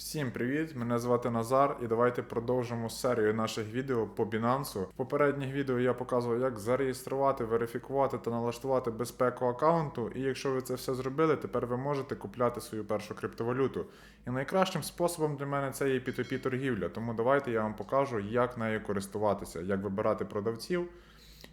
Всім привіт! Мене звати Назар, і давайте продовжимо серію наших відео по Binance. В попередніх відео я показував, як зареєструвати, верифікувати та налаштувати безпеку аккаунту. І якщо ви це все зробили, тепер ви можете купляти свою першу криптовалюту. І найкращим способом для мене це є P2P торгівля. Тому давайте я вам покажу, як нею користуватися, як вибирати продавців,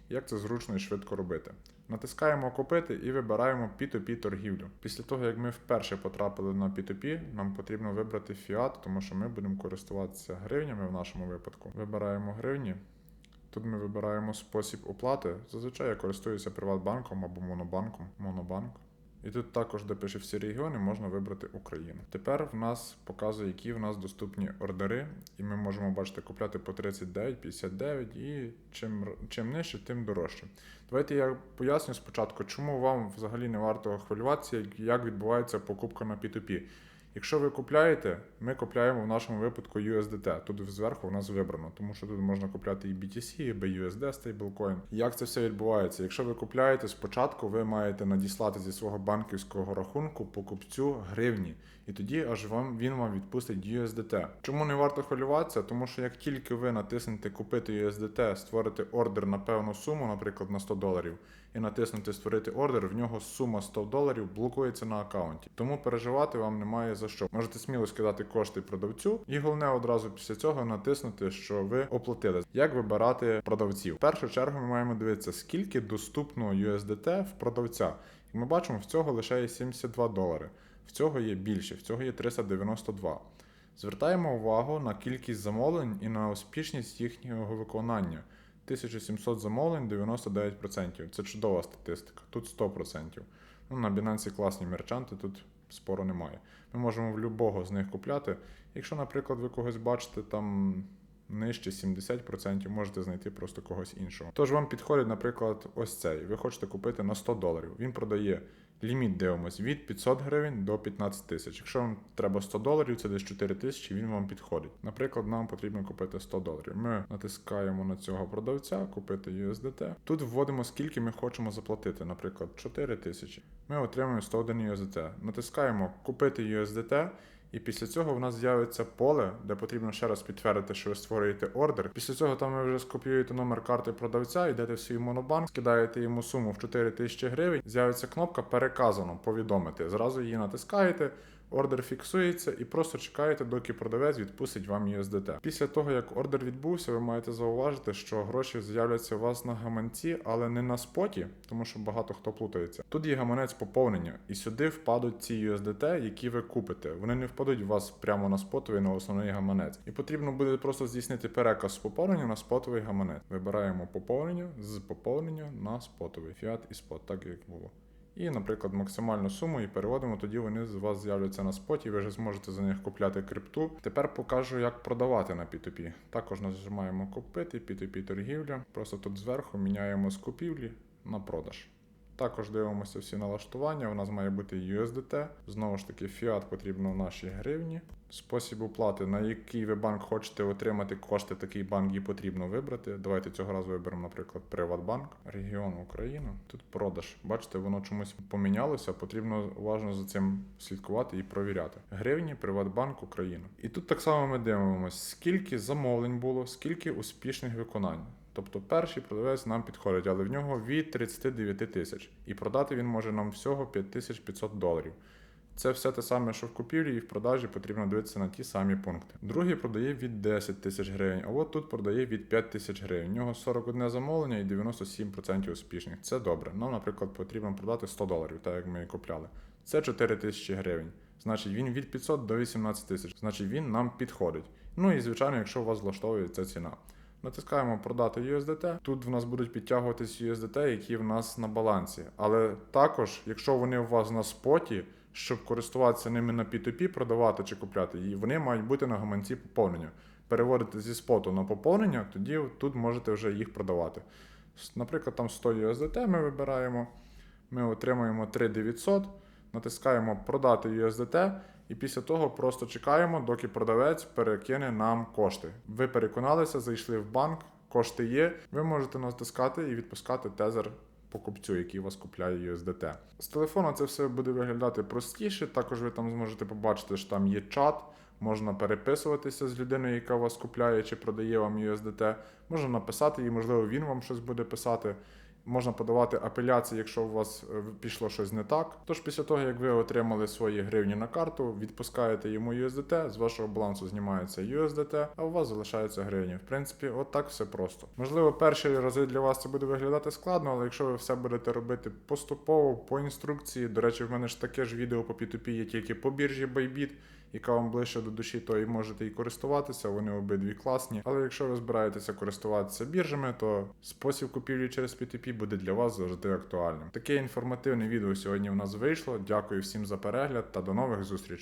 як це зручно і швидко робити. Натискаємо купити і вибираємо P2P торгівлю. Після того, як ми вперше потрапили на P2P, нам потрібно вибрати фіат, тому що ми будемо користуватися гривнями в нашому випадку. Вибираємо гривні. Тут ми вибираємо спосіб оплати. Зазвичай я користуюся Приватбанком або Монобанком. Монобанк. І тут також, де пише всі регіони, можна вибрати Україну. Тепер в нас показує, які в нас доступні ордери, і ми можемо бачити купляти по 39, 59 і чим, чим нижче, тим дорожче. Давайте я поясню спочатку, чому вам взагалі не варто хвилюватися, як- відбувається покупка на P2P. Якщо ви купляєте, ми купляємо в нашому випадку USDT. Тут зверху у нас вибрано, тому що тут можна купляти і BTC, і BUSD стейблкоін. Як це все відбувається? Якщо ви купляєте спочатку, ви маєте надіслати зі свого банківського рахунку покупцю гривні, і тоді аж вам він вам відпустить USDT. Чому не варто хвилюватися? Тому що як тільки ви натиснете купити USDT, створите ордер на певну суму, наприклад, на 100 доларів, і натиснути створити ордер, в нього сума 100 доларів блокується на аккаунті. Тому переживати вам немає за що. Можете сміло скидати кошти продавцю, і головне одразу після цього натиснути, що ви оплатили. Як вибирати продавців? В першу чергу ми маємо дивитися, скільки доступно USDT в продавця. Як ми бачимо, в цього лише є 72 долари. В цього є більше, в цього є 392. Звертаємо увагу на кількість замовлень і на успішність їхнього виконання. 1700 замовлень 99%. Це чудова статистика. Тут 100%. Ну, на Binance класні мерчанти, тут спору немає. Ми можемо в будь-кого з них купляти. Якщо, наприклад, ви когось бачите там нижче 70%, можете знайти просто когось іншого. Тож вам підходить, наприклад, ось цей. Ви хочете купити на 100 доларів. Він продає ліміт, дивимось, від 500 гривень до 15 тисяч. Якщо вам треба 100 доларів, це десь 4 тисячі, він вам підходить. Наприклад, нам потрібно купити 100 доларів. Ми натискаємо на цього продавця, купити USDT. Тут вводимо, скільки ми хочемо заплатити, наприклад, 4 тисячі. Ми отримуємо 101 USDT. Натискаємо купити USDT. І після цього в нас з'явиться поле, де потрібно ще раз підтвердити, що ви створюєте ордер. Після цього там ви вже скопіюєте номер карти продавця, йдете в свій монобанк, скидаєте йому суму в 4 тисячі гривень. З'явиться кнопка Переказано повідомити. Зразу її натискаєте. Ордер фіксується і просто чекаєте, доки продавець відпустить вам USDT. Після того, як ордер відбувся, ви маєте зауважити, що гроші з'являться у вас на гаманці, але не на споті, тому що багато хто плутається. Тут є гаманець поповнення, і сюди впадуть ці USDT, які ви купите. Вони не впадуть у вас прямо на спотовий на основний гаманець. І потрібно буде просто здійснити переказ з поповнення на спотовий гаманець. Вибираємо поповнення з поповнення на спотовий фіат і спот, так як було і, наприклад, максимальну суму і переводимо, тоді вони з вас з'являться на споті, ви вже зможете за них купляти крипту. Тепер покажу, як продавати на P2P. Також нажимаємо купити, P2P торгівля. Просто тут зверху міняємо з купівлі на продаж. Також дивимося всі налаштування. У нас має бути USDT. Знову ж таки, фіат потрібно в наші гривні. Спосіб оплати, на який ви банк хочете отримати кошти, такий банк і потрібно вибрати. Давайте цього разу виберемо, наприклад, Приватбанк, регіон Україна. Тут продаж. Бачите, воно чомусь помінялося. Потрібно уважно за цим слідкувати і провіряти. Гривні, Приватбанк, Україна. І тут так само ми дивимося, скільки замовлень було, скільки успішних виконань. Тобто перший продавець нам підходить, але в нього від 39 тисяч. І продати він може нам всього 5500 доларів. Це все те саме, що в купівлі і в продажі потрібно дивитися на ті самі пункти. Другий продає від 10 тисяч гривень, а от тут продає від 5 тисяч гривень. У нього 41 замовлення і 97% успішних. Це добре. Нам, наприклад, потрібно продати 100 доларів, так як ми і купляли. Це 4 тисячі гривень. Значить, він від 500 до 18 тисяч. Значить, він нам підходить. Ну і звичайно, якщо у вас влаштовує ця ціна. Натискаємо продати USDT. Тут в нас будуть підтягуватись USDT, які в нас на балансі. Але також, якщо вони у вас на споті, щоб користуватися ними на P2P, продавати чи купляти, і вони мають бути на гаманці поповнення. Переводите зі споту на поповнення, тоді тут можете вже їх продавати. Наприклад, там 100 USDT ми вибираємо, ми отримуємо 3900, натискаємо продати USDT, і після того просто чекаємо, доки продавець перекине нам кошти. Ви переконалися, зайшли в банк, кошти є. Ви можете натискати і відпускати тезер покупцю, який вас купляє USDT. З телефону це все буде виглядати простіше. Також ви там зможете побачити, що там є чат. Можна переписуватися з людиною, яка вас купляє чи продає вам USDT. Можна написати їй, можливо, він вам щось буде писати. Можна подавати апеляції, якщо у вас е, пішло щось не так. Тож після того, як ви отримали свої гривні на карту, відпускаєте йому USDT, з вашого балансу знімається USDT, а у вас залишаються гривні. В принципі, от так все просто. Можливо, перші рази для вас це буде виглядати складно, але якщо ви все будете робити поступово, по інструкції. До речі, в мене ж таке ж відео по P2P є тільки по біржі Bybit, яка вам ближче до душі, то і можете і користуватися, вони обидві класні. Але якщо ви збираєтеся користуватися біржами, то спосіб купівлі через P2P буде для вас завжди актуальним. Таке інформативне відео сьогодні в нас вийшло. Дякую всім за перегляд та до нових зустрічей.